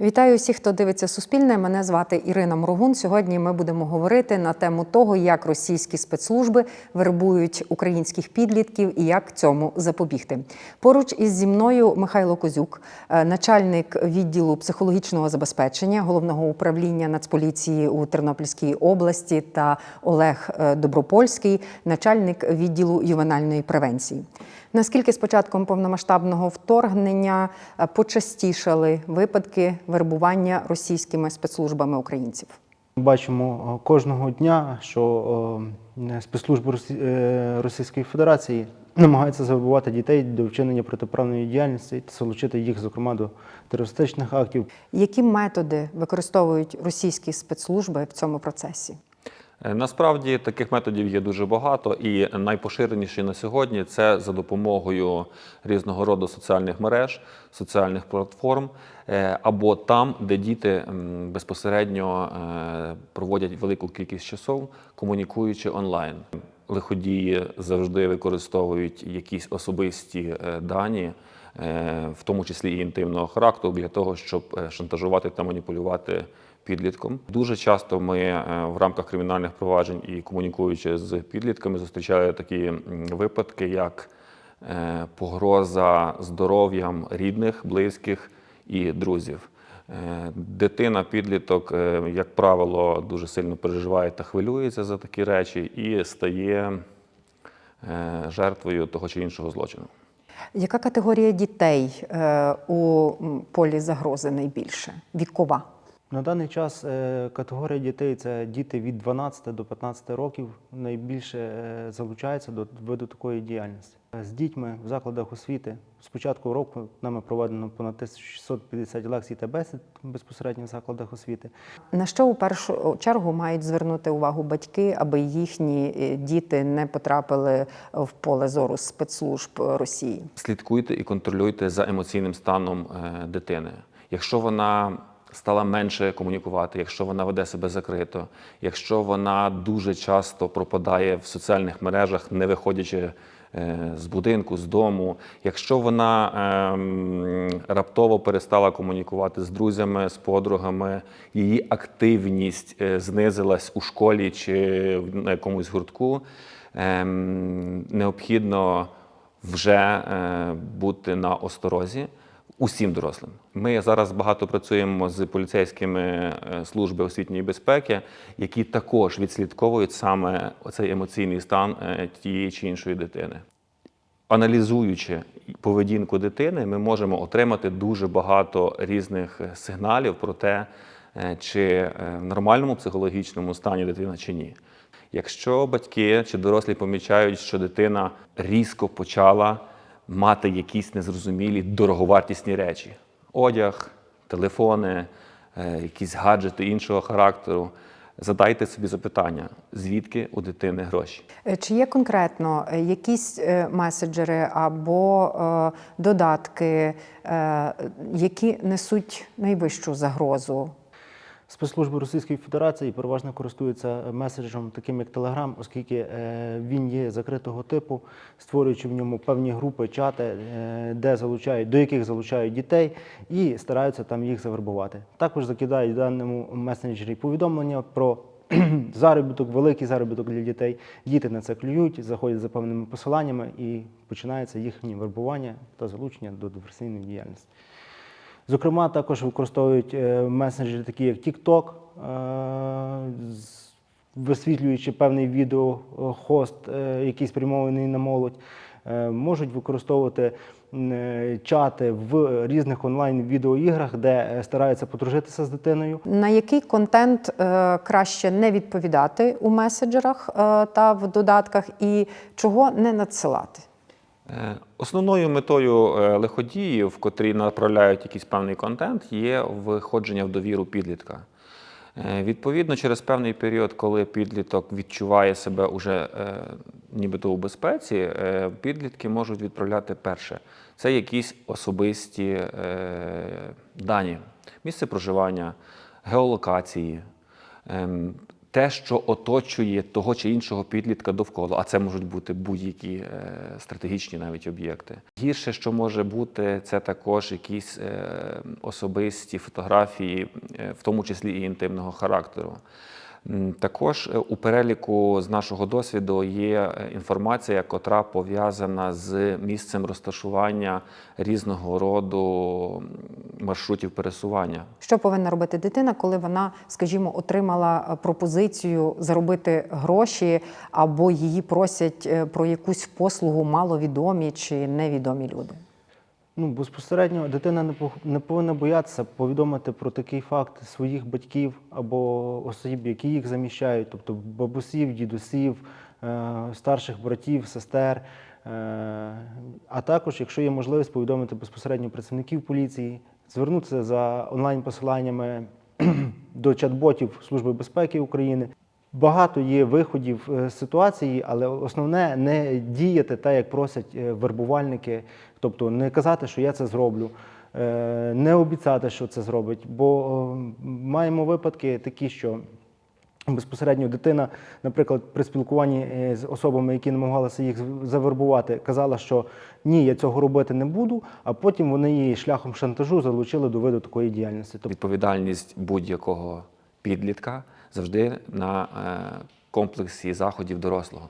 Вітаю всіх, хто дивиться Суспільне. Мене звати Ірина Морогун. Сьогодні ми будемо говорити на тему того, як російські спецслужби вербують українських підлітків і як цьому запобігти. Поруч із зі мною Михайло Козюк, е, начальник відділу психологічного забезпечення головного управління Нацполіції у Тернопільській області та Олег е, Добропольський, начальник відділу ювенальної превенції. Наскільки з початком повномасштабного вторгнення е, почастішали випадки вербування російськими спецслужбами українців? Бачимо е, кожного дня, що е, спецслужби Російської Федерації намагаються забувати дітей до вчинення протиправної діяльності та залучити їх, зокрема, до терористичних актів. Які методи використовують російські спецслужби в цьому процесі? Е, Насправді таких методів є дуже багато, і найпоширеніші на сьогодні це за допомогою різного роду соціальних мереж, соціальних платформ е, або там, де діти безпосередньо е, проводять велику кількість часов, комунікуючи онлайн. Лиходії завжди використовують якісь особисті дані, в тому числі і інтимного характеру, для того, щоб шантажувати та маніпулювати підлітком. Дуже часто ми е, в рамках кримінальних проваджень і комунікуючи з підлітками, зустрічали такі випадки, як е, погроза здоров'ям рідних, близьких і друзів. Е, Дитина, підліток, як правило, дуже сильно переживає та хвилюється за такі речі і стає жертвою того чи іншого злочину. Яка категорія дітей у полі загрози найбільше? Вікова? На даний час е, категорія дітей це діти від 12 до 15 років найбільше е, залучаються до виду такої діяльності. З дітьми в закладах освіти з початку року нами проведено понад 1650 лекцій та бесід безпосередньо в закладах освіти. На що у першу чергу мають звернути увагу батьки, аби їхні е, діти не потрапили в поле зору спецслужб Росії? Слідкуйте і контролюйте за емоційним станом дитини. Якщо вона стала менше комунікувати, якщо вона веде себе закрито, якщо вона дуже часто пропадає в соціальних мережах, не виходячи е, з будинку, з дому, якщо вона ем, раптово перестала комунікувати з друзями, з подругами, її активність е, знизилась у школі чи на якомусь гуртку, ем, необхідно вже е, бути на осторозі усім дорослим. Ми зараз багато працюємо з поліцейськими е, служби освітньої безпеки, які також відслідковують саме оцей емоційний стан е, тієї чи іншої дитини. Аналізуючи поведінку дитини, ми можемо отримати дуже багато різних е, сигналів про те, чи в нормальному психологічному стані дитина чи ні. Якщо батьки чи дорослі помічають, що дитина різко почала мати якісь незрозумілі дороговартісні речі: одяг, телефони, е, якісь гаджети іншого характеру, задайте собі запитання, звідки у дитини гроші. Е, Чи є конкретно е, якісь меседжери або додатки, які несуть найвищу загрозу? Спецслужби Російської Федерації переважно користуються меседжем, таким як Telegram, оскільки е, він є закритого типу, створюючи в ньому певні групи, чати, е, де залучають, до яких залучають дітей і стараються там їх завербувати. Також закидають в даному месенджері повідомлення про заробіток, великий заробіток для дітей. Діти на це клюють, заходять за певними посиланнями і починається їхнє вербування та залучення до диверсійної діяльності. Зокрема, також використовують е, месенджери, такі як TikTok, е, висвітлюючи певний відеохост, е, який спрямований на молодь. Можуть використовувати чати в різних онлайн-відеоіграх, де стараються подружитися з дитиною. На який контент краще не відповідати у меседжерах та в додатках, і чого не надсилати? Е, Основною метою е, лиходіїв, котрі направляють якийсь певний контент, є виходження в довіру підлітка. Е, Відповідно, через певний період, коли підліток відчуває себе уже нібито у безпеці, підлітки можуть відправляти перше. Це якісь особисті дані, місце проживання, геолокації, ем, те, що оточує того чи іншого підлітка довкола, а це можуть бути будь-які е, стратегічні навіть об'єкти. Гірше, що може бути, це також якісь е, особисті фотографії, е, в тому числі і інтимного характеру. Також е, у переліку з нашого досвіду є е, інформація, котра пов'язана з місцем розташування різного роду маршрутів пересування. Що повинна робити дитина, коли вона, скажімо, отримала е, пропозицію заробити гроші, або її просять про якусь послугу маловідомі чи невідомі люди? Ну, безпосередньо дитина не повинна боятися повідомити про такий факт своїх батьків або осіб, які їх заміщають, тобто бабусів, дідусів, е, старших братів, сестер. Е, А також, якщо є можливість повідомити безпосередньо працівників поліції, звернутися за онлайн-посиланнями до чат-ботів Служби безпеки України. Багато є виходів е, з ситуації, але основне не діяти так, як просять вербувальники, тобто не казати, що я це зроблю, е, не обіцяти, що це зробить. Бо е, маємо випадки такі, що безпосередньо дитина, наприклад, при спілкуванні е, з особами, які намагалися їх завербувати, казала, що ні, я цього робити не буду, а потім вони її шляхом шантажу залучили до виду такої діяльності. Тобто Відповідальність будь-якого підлітка завжди на комплексі заходів дорослого.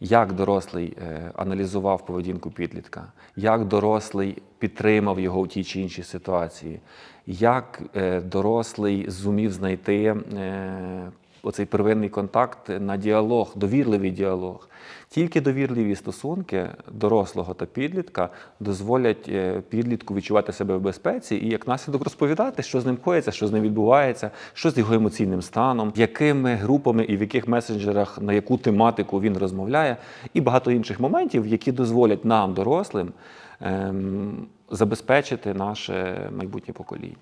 Як дорослий е, аналізував поведінку підлітка, як дорослий підтримав його у тій чи іншій ситуації, як е, дорослий зумів знайти е, оцей первинний контакт на діалог, довірливий діалог. Тільки довірливі стосунки дорослого та підлітка дозволять е, підлітку відчувати себе в безпеці і як наслідок розповідати, що з ним коїться, що з ним відбувається, що з його емоційним станом, якими групами і в яких месенджерах на яку тематику він розмовляє, і багато інших моментів, які дозволять нам, дорослим, ем, забезпечити наше майбутнє покоління.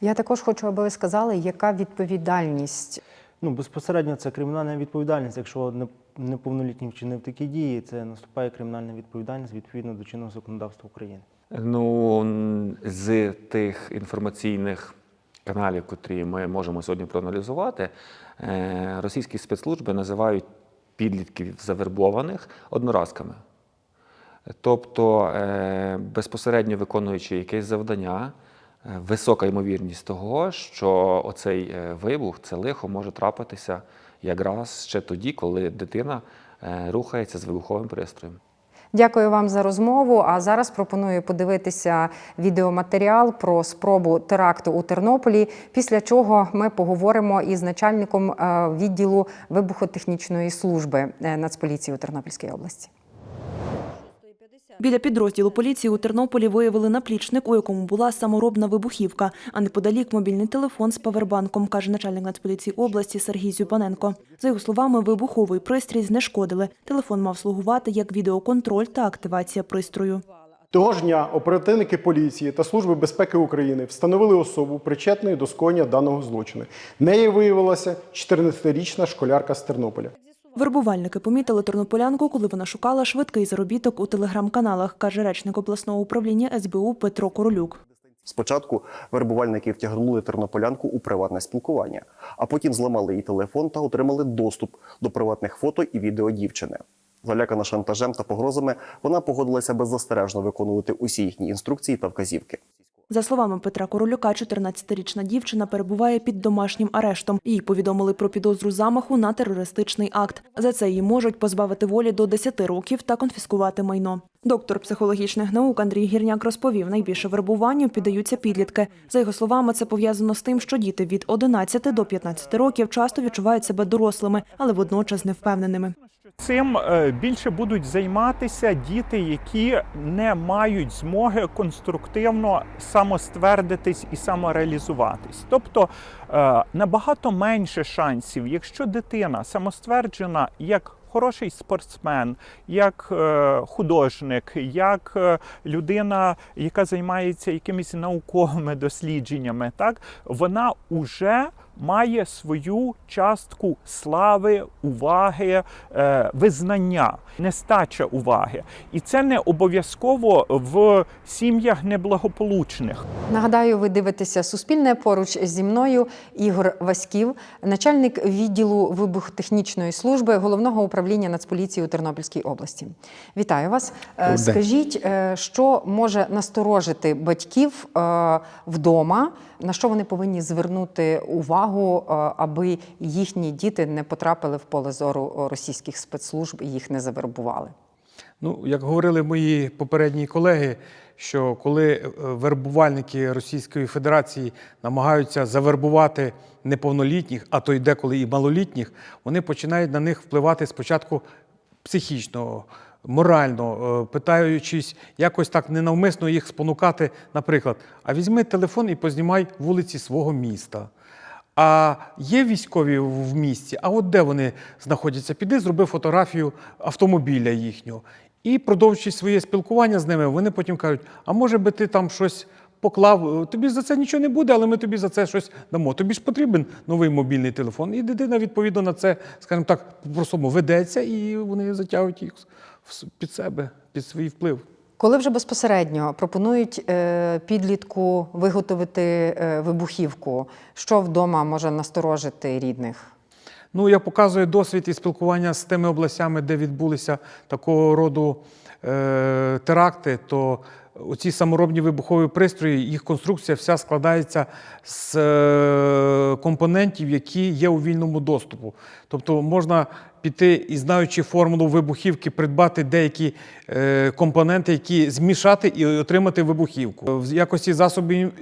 Я також хочу, аби ви сказали, яка відповідальність Ну, безпосередньо це кримінальна відповідальність. Якщо не- неповнолітній вчинив такі дії, це наступає кримінальна відповідальність відповідно до чинного законодавства України. Ну, з тих інформаційних каналів, котрі ми можемо сьогодні проаналізувати, е, російські спецслужби називають підлітків завербованих одноразками. Тобто, е, безпосередньо виконуючи якесь завдання, висока ймовірність того, що оцей е, вибух, це лихо може трапитися якраз ще тоді, коли дитина е, рухається з вибуховим пристроєм. Дякую вам за розмову. А зараз пропоную подивитися відеоматеріал про спробу теракту у Тернополі. Після чого ми поговоримо із начальником е, відділу вибухотехнічної служби е, Нацполіції у Тернопільській області. Біля підрозділу поліції у Тернополі виявили наплічник, у якому була саморобна вибухівка, а неподалік мобільний телефон з павербанком, каже начальник Нацполіції області Сергій Зюпаненко. За його словами, вибуховий пристрій знешкодили. Телефон мав слугувати як відеоконтроль та активація пристрою. Того ж дня оперативники поліції та Служби безпеки України встановили особу причетної до скоєння даного злочину. Нею виявилася 14-річна школярка з Тернополя. Вербувальники помітили тернополянку, коли вона шукала швидкий заробіток у телеграм-каналах, каже речник обласного управління СБУ Петро Королюк. Спочатку вербувальники втягнули тернополянку у приватне спілкування, а потім зламали її телефон та отримали доступ до приватних фото і відео дівчини. Залякана шантажем та погрозами, вона погодилася беззастережно виконувати усі їхні інструкції та вказівки. За словами Петра Королюка, 14-річна дівчина перебуває під домашнім арештом. Їй повідомили про підозру замаху на терористичний акт. За це її можуть позбавити волі до 10 років та конфіскувати майно. Доктор психологічних наук Андрій Гірняк розповів, найбільше вербуванню піддаються підлітки. За його словами, це пов'язано з тим, що діти від 11 до 15 років часто відчувають себе дорослими, але водночас невпевненими. Цим е, більше будуть займатися діти, які не мають змоги конструктивно самоствердитись і самореалізуватись. Тобто е, набагато менше шансів, якщо дитина самостверджена як хороший спортсмен, як е, художник, як е, людина, яка займається якимись науковими дослідженнями, так вона уже має свою частку слави, уваги, е, визнання, нестача уваги. І це не обов'язково в сім'ях неблагополучних. Нагадаю, ви дивитеся Суспільне поруч зі мною Ігор Васьків, начальник відділу вибухотехнічної служби головного управління Нацполіції у Тернопільській області. Вітаю вас. Е, Скажіть, е, що може насторожити батьків вдома, на що вони повинні звернути увагу, е, аби їхні діти не потрапили в поле зору російських спецслужб і їх не завербували? Ну, як говорили мої попередні колеги, що коли е, вербувальники Російської Федерації намагаються завербувати неповнолітніх, а то й деколи і малолітніх, вони починають на них впливати спочатку психічно, морально, е, питаючись якось так ненавмисно їх спонукати, наприклад, а візьми телефон і познімай вулиці свого міста. А є військові в місті, а от де вони знаходяться? Піди, зроби фотографію автомобіля їхнього. І продовжуючи своє спілкування з ними, вони потім кажуть: а може би ти там щось поклав, тобі за це нічого не буде, але ми тобі за це щось дамо. Тобі ж потрібен новий мобільний телефон. І дитина відповідно на це, скажімо так, по-простому ведеться, і вони затягують їх під себе, під свій вплив. Коли вже безпосередньо пропонують е, підлітку виготовити е, вибухівку, що вдома може насторожити рідних? Ну, як показує досвід і спілкування з тими областями, де відбулися такого роду е, теракти, то оці саморобні вибухові пристрої, їх конструкція вся складається з е, компонентів, які є у вільному доступу. Тобто можна піти і знаючи формулу вибухівки, придбати деякі е, компоненти, які змішати і отримати вибухівку. В якості засобів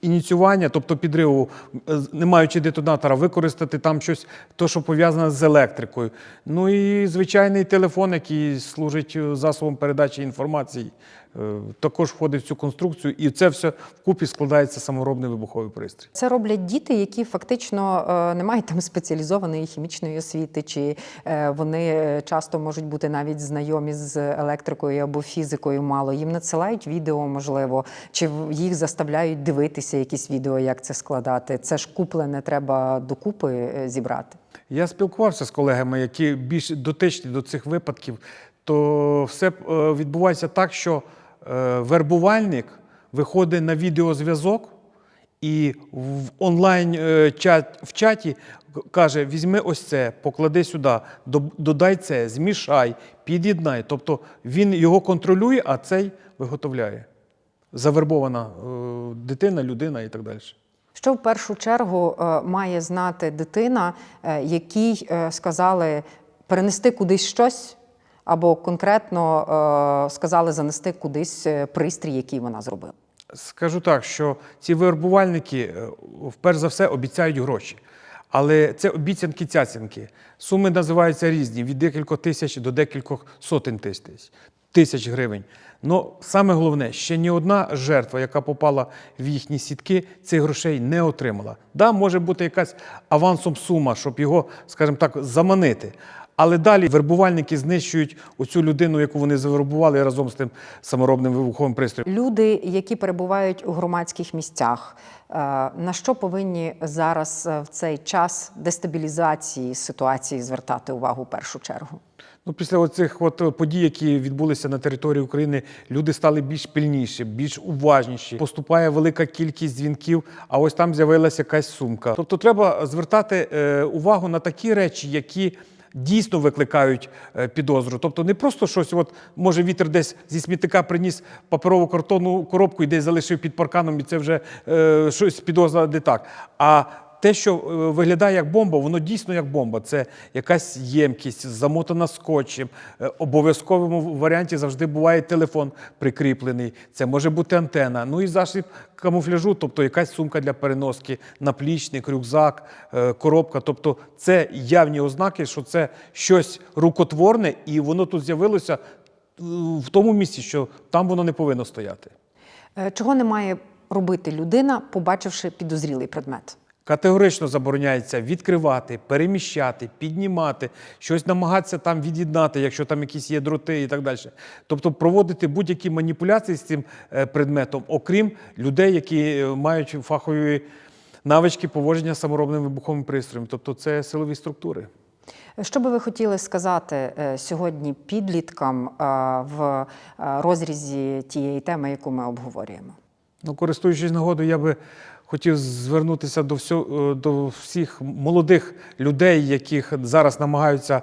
ініціювання, тобто підриву, е, не маючи детонатора, використати там щось, то, що пов'язане з електрикою. Ну і звичайний телефон, який служить е, засобом передачі інформації, е, також входить в цю конструкцію, і це все вкупі складається саморобний вибуховий пристрій. Це роблять діти, які фактично не мають там спеціалізованої хімічної освіти, чи вони часто можуть бути навіть знайомі з електрикою або фізикою мало. Їм надсилають відео, можливо, чи їх заставляють дивитися якісь відео, як це складати. Це ж куплене, треба докупи е, зібрати. Я спілкувався з колегами, які більш дотичні до цих випадків, то все е, відбувається так, що е, вербувальник виходить на відеозв'язок і в онлайн в чаті каже: візьми ось це, поклади сюди, додай це, змішай, під'єднай. Тобто він його контролює, а цей виготовляє. Завербована е, дитина, людина і так далі. Що в першу чергу е, має знати дитина, е, якій сказали перенести кудись щось, або конкретно сказали занести кудись пристрій, який вона зробила? Скажу так, що ці вербувальники вперше за все обіцяють гроші. Але це обіцянки цяцянки. Суми називаються різні від декількох тисяч до декількох сотень тисяч, тисяч гривень. Ну саме головне, ще ні одна жертва, яка попала в їхні сітки, цих грошей не отримала. Да, може бути якась авансом сума, щоб його, скажімо так, заманити. Але далі вербувальники знищують оцю людину, яку вони завербували разом з тим саморобним вибуховим пристроєм. Люди, які перебувають у громадських місцях, е, на що повинні зараз е, в цей час дестабілізації ситуації звертати увагу в першу чергу? Ну, після оцих от подій, які відбулися на території України, люди стали більш пильніші, більш уважніші. Поступає велика кількість дзвінків, а ось там з'явилася якась сумка. Тобто, треба звертати е, увагу на такі речі, які. Дійсно викликають е, підозру. Тобто не просто щось, от може вітер десь зі смітника приніс паперову картонну коробку і десь залишив під парканом, і це вже е, щось підозра не так. А те, що е, виглядає як бомба, воно дійсно як бомба. Це якась ємкість, замотана скотчем. Е, Обов'язковому варіанті завжди буває телефон прикріплений. Це може бути антена. Ну і засіб камуфляжу, тобто якась сумка для переноски, наплічник, рюкзак, е, коробка. Тобто це явні ознаки, що це щось рукотворне, і воно тут з'явилося в тому місці, що там воно не повинно стояти. Чого не має робити людина, побачивши підозрілий предмет? Категорично забороняється відкривати, переміщати, піднімати, щось намагатися там від'єднати, якщо там якісь є дроти і так далі. Тобто проводити будь-які маніпуляції з цим е, предметом, окрім людей, які е, мають фахові навички поводження з саморобним вибуховим пристроєм. Тобто це силові структури. Що би ви хотіли сказати е, сьогодні підліткам в розрізі тієї теми, яку ми обговорюємо? Ну, користуючись нагодою, я би хотів звернутися до, всього, до всіх молодих людей, яких зараз намагаються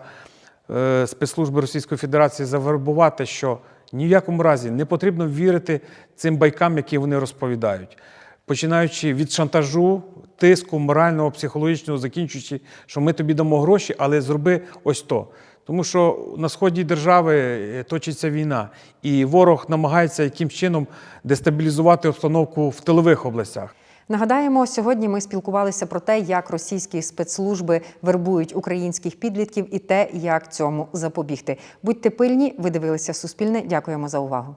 е, спецслужби Російської Федерації завербувати, що ні в якому разі не потрібно вірити цим байкам, які вони розповідають. Починаючи від шантажу, тиску, морального, психологічного, закінчуючи, що ми тобі дамо гроші, але зроби ось то. Тому що на сході держави е, точиться війна, і ворог намагається якимсь чином дестабілізувати обстановку в тилових областях. Нагадаємо, сьогодні ми спілкувалися про те, як російські спецслужби вербують українських підлітків і те, як цьому запобігти. Будьте пильні, ви дивилися Суспільне. Дякуємо за увагу.